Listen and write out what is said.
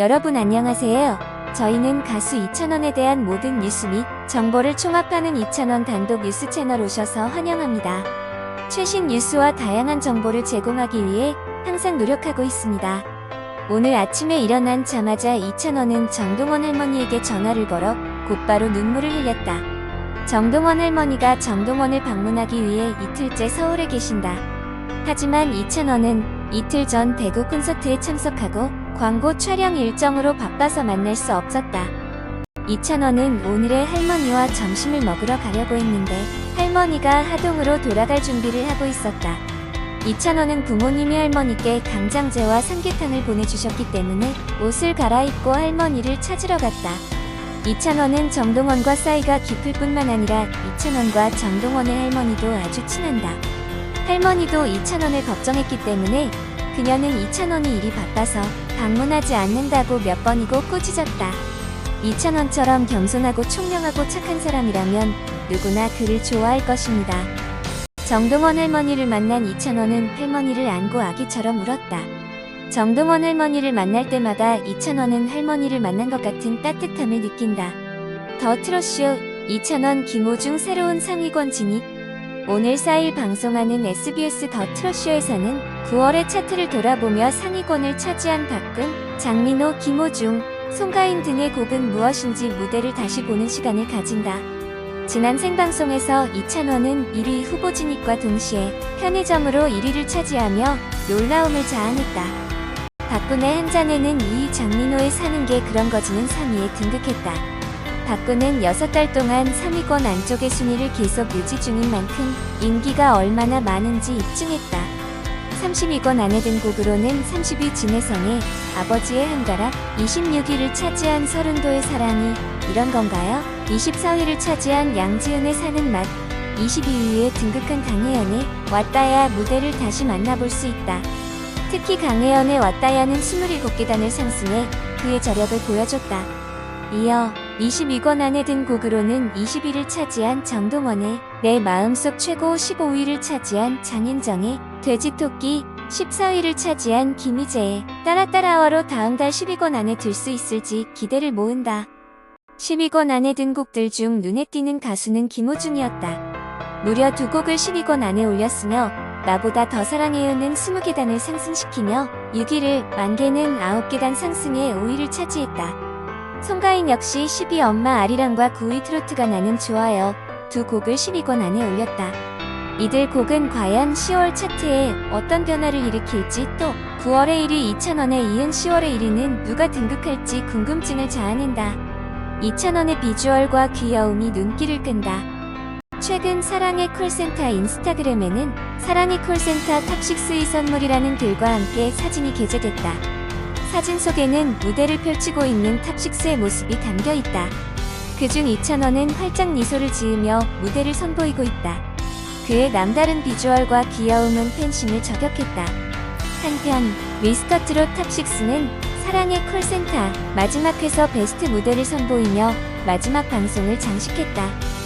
여러분 안녕하세요. 저희는 가수 이찬원에 대한 모든 뉴스 및 정보를 총합하는 이찬원 단독 뉴스 채널 오셔서 환영합니다. 최신 뉴스와 다양한 정보를 제공하기 위해 항상 노력하고 있습니다. 오늘 아침에 일어난 자마자 이찬원은 정동원 할머니에게 전화를 걸어 곧바로 눈물을 흘렸다. 정동원 할머니가 정동원을 방문하기 위해 이틀째 서울에 계신다. 하지만 이찬원은 이틀 전 대구 콘서트에 참석하고 광고 촬영 일정으로 바빠서 만날 수 없었다. 이찬원은 오늘의 할머니와 점심을 먹으러 가려고 했는데 할머니가 하동으로 돌아갈 준비를 하고 있었다. 이찬원은 부모님이 할머니께 강장제와 삼계탕을 보내주셨기 때문에 옷을 갈아입고 할머니를 찾으러 갔다. 이찬원은 정동원과 사이가 깊을 뿐만 아니라 이찬원과 정동원의 할머니도 아주 친한다. 할머니도 이찬원을 걱정했기 때문에 그녀는 이찬원이 일이 바빠서 방문하지 않는다고 몇 번이고 꾸짖었다. 이찬원처럼 겸손하고 총명하고 착한 사람이라면 누구나 그를 좋아할 것입니다. 정동원 할머니를 만난 이찬원은 할머니를 안고 아기처럼 울었다. 정동원 할머니를 만날 때마다 이찬원은 할머니를 만난 것 같은 따뜻함을 느낀다. 더 트롯쇼 이찬원 김호중 새로운 상위권 진입 오늘 4일 방송하는 SBS 더 트롯쇼에서는 9월의 차트를 돌아보며 상위권을 차지한 박근, 장민호, 김호중, 송가인 등의 곡은 무엇인지 무대를 다시 보는 시간을 가진다. 지난 생방송에서 이찬원은 1위 후보 진입과 동시에 편의점으로 1위를 차지하며 놀라움을 자아냈다. 박근의 한 잔에는 2위 장민호의 사는 게 그런 거지는 3위에 등극했다. 박근은 6달 동안 3위권 안쪽의 순위를 계속 유지 중인 만큼 인기가 얼마나 많은지 입증했다. 32권 안에 든 곡으로는 30위 진혜성의 아버지의 한가락, 26위를 차지한 서른도의 사랑이 이런 건가요? 24위를 차지한 양지은의 사는 맛, 22위에 등극한 강혜연의 왔다야 무대를 다시 만나볼 수 있다. 특히 강혜연의 왔다야는 27계단을 상승해 그의 저력을 보여줬다. 이어 22권 안에 든 곡으로는 20위를 차지한 정동원의 내 마음속 최고 15위를 차지한 장윤정의 돼지토끼 14위를 차지한 김희재의 따라따라와로 다음 달 10위권 안에 들 수 있을지 기대를 모은다. 10위권 안에 든 곡들 중 눈에 띄는 가수는 김호중이었다. 무려 두 곡을 10위권 안에 올렸으며 나보다 더 사랑해요는 20계단을 상승시키며 6위를 만개는 9계단 상승해 5위를 차지했다. 송가인 역시 10위 엄마 아리랑과 9위 트로트가 나는 좋아요 두 곡을 10위권 안에 올렸다. 이들 곡은 과연 10월 차트에 어떤 변화를 일으킬지 또 9월의 1위 2,000원에 이은 10월의 1위는 누가 등극할지 궁금증을 자아낸다. 2,000원의 비주얼과 귀여움이 눈길을 끈다. 최근 사랑의 콜센터 인스타그램에는 사랑의 콜센터 탑식스의 선물이라는 글과 함께 사진이 게재됐다. 사진 속에는 무대를 펼치고 있는 탑식스의 모습이 담겨 있다. 그중 이찬원은 활짝 미소를 지으며 무대를 선보이고 있다. 그의 남다른 비주얼과 귀여움은 팬심을 저격했다. 한편 미스터트롯 탑식스는 사랑의 콜센터 마지막 회서 베스트 무대를 선보이며 마지막 방송을 장식했다.